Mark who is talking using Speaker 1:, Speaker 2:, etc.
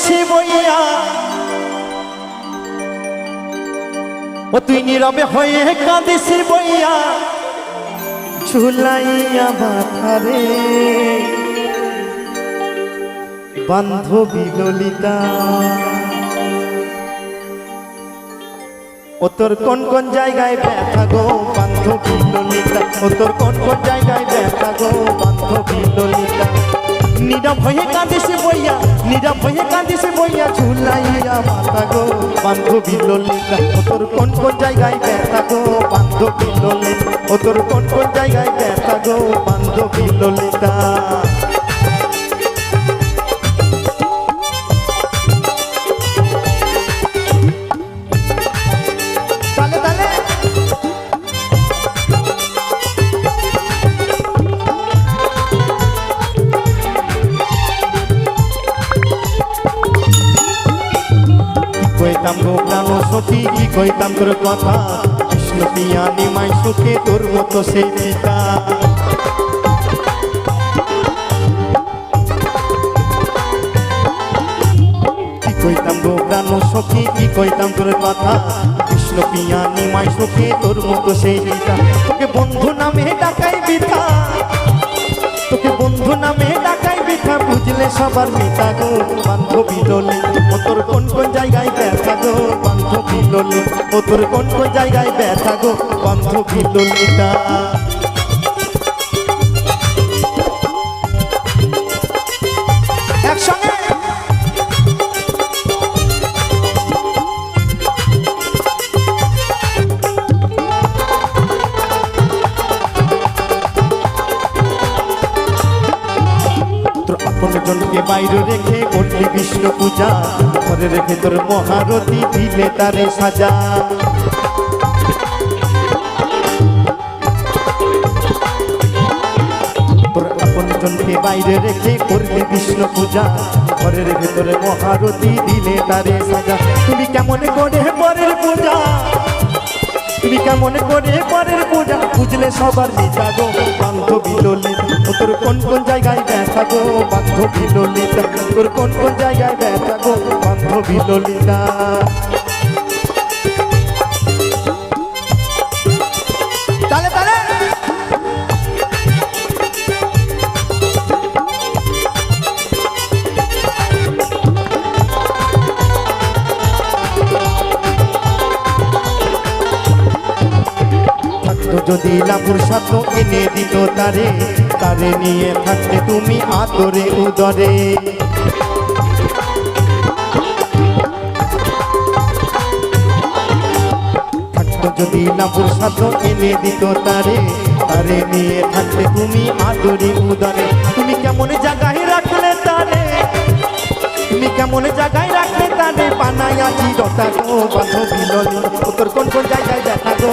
Speaker 1: কাঁদিসে বইয়া। ও, তুই নীরবে হয়ে কাঁদিসে বইয়া। ঝুলাইয়া মাথারে। বান্ধবী ললিতা। ও, তোর কোন কোন জায়গায় ব্যথা গো, বান্ধবী ললিতা? ও, তোর কোন কোন জায়গায় ব্যথা গো, বান্ধবী ললিতা? নীরব হয়ে কাঁদিসে বইয়া। নীরব হয়ে কাঁদিস বইয়া ঝুলাইয়া মাথা গো। বান্ধবী ললিতা, ও তোর কোন কোন জায়গায় ব্যথা গো? বান্ধবী ললিতা, ও তোর কোন কোন জায়গায় ব্যথা গো? বান্ধবী ললিতা। কইতাম প্রাণ সখী কি কইতাম তোর কথা? কৃষ্ণ পিয়া নিমাই সুখে তোর মতো সেই পিতা। কইতাম প্রাণ সখী কি কইতাম তোর কথা? কৃষ্ণ পিয়া নিমাই সুখে তোর মতো সেই পিতা। তোকে বন্ধু নামে ডাকাই বিথা তোকে সবার মিতা গো, বান্ধবী দলে। ও তোর কোন কোন জায়গায় ব্যথা গো, বান্ধবী দলে। ও তোর কোন কোন জায়গায় ব্যথা গো, বান্ধবী দলিতা একসঙ্গে তোর আপন জনকে বাইরে রেখে করলি বিষ্ণু পূজা। ঘরে রেখে তোর মহারতি দিলে তারে সাজা। জনকে বাইরে রেখে করলি বিষ্ণু পূজা। ঘরে রেখে তোর মহারতি দিলে তারে সাজা। তুমি কেমন করে পরের পূজা? তুমি কেমন করে পরের পূজা? বুঝলে সবার গো বান্ধবী ললিত তোর কোন কোন জায়গায় ব্যথা গো? বান্ধবী ললিতা তোর কোন কোন জায়গায় ব্যথা গো? বান্ধবী ললিতা যদি লাভুর সাথে এনে দিত তারে তারে নিয়ে থাকতে তুমি আদরে উদরে। যদি লাভুর সাথে এনে দিত তারে তারে নিয়ে থাকতে তুমি আদরে উদরে। তুমি কেমন জায়গায় রাখলে তারে? তুমি কেমন জায়গায় রাখলে তারে? বানাইয়া চিরতা গো বান্ধবী ও তোর কোন কোন জায়গায় দেখা গো?